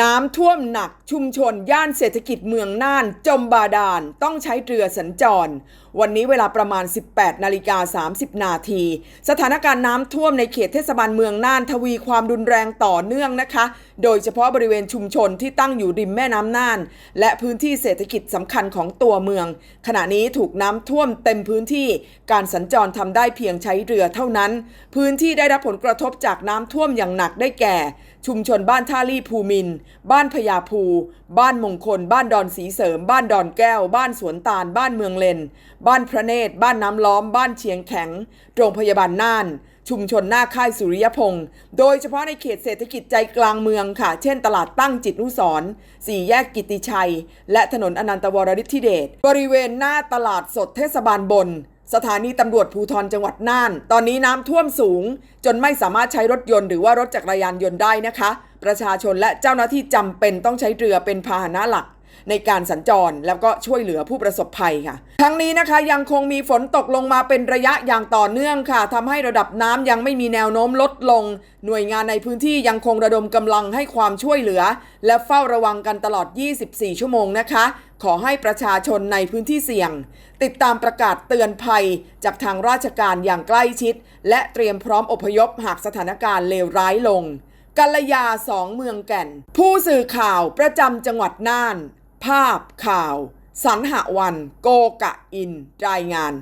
น้ำท่วมหนักชุมชน ย่านเศรษฐกิจเมืองน่าน จมบาดาล ต้องใช้เรือสัญจร วันนี้เวลาประมาณ 18 นาฬิกา 30 นาที สถานการณ์น้ำท่วมในเขตเทศบาลเมืองน่านทวีความรุนแรงต่อเนื่องนะคะ โดยเฉพาะบริเวณชุมชนที่ตั้งอยู่ริมแม่น้ำน่าน และพื้นที่เศรษฐกิจสำคัญของตัวเมือง ขณะนี้ถูกน้ำท่วมเต็มพื้นที่ การสัญจรทำได้เพียงใช้เรือเท่านั้น พื้นที่ได้รับผลกระทบจากน้ำท่วมอย่างหนักได้แก่ ชุมชนบ้านท่าลี่ภูมิน บ้านพญาภู บ้านมงคล บ้านดอนสีเสริม บ้านดอนแก้ว บ้านสวนตาล บ้านเมืองเลน บ้านพระเนตร บ้านน้ำล้อม บ้านเชียงแข็ง โรงพยาบาลน่าน ชุมชนหน้าค่ายสุริยพงศ์โดยเฉพาะในเขตเศรษฐกิจใจกลางเมืองค่ะ เช่นตลาดตั้งจิตนุสรสี่แยกกิติชัย และถนนอนันตวรริทธิเดช บริเวณหน้าตลาดสดเทศบาลบนสถานีตำรวจภูทรจังหวัดน่าน ตอนนี้น้ำท่วมสูง จนไม่สามารถใช้รถยนต์หรือว่ารถจักรยานยนต์ได้นะคะ ประชาชนและเจ้าหน้าที่จำเป็นต้องใช้เรือเป็นพาหนะหลัก ในการสัญจรแล้วก็ช่วยเหลือผู้ประสบภัยค่ะ ทั้งนี้นะคะยังคงมีฝนตกลงมาเป็นระยะอย่างต่อเนื่องค่ะทำให้ระดับน้ำยังไม่มีแนวโน้มลดลง หน่วยงานในพื้นที่ยังคงระดมกำลังให้ความช่วยเหลือ และเฝ้าระวังกันตลอด 24 ชั่วโมงนะคะ ขอให้ประชาชนในพื้นที่เสี่ยง ติดตามประกาศเตือนภัย จากทางราชการอย่างใกล้ชิด และเตรียมพร้อมอพยพหากสถานการณ์เลวร้ายลงกัลยาสองเมืองแก่น ผู้สื่อข่าวประจำจังหวัดน่าน ภาพข่าวสันหวัน โกกะอิน รายงาน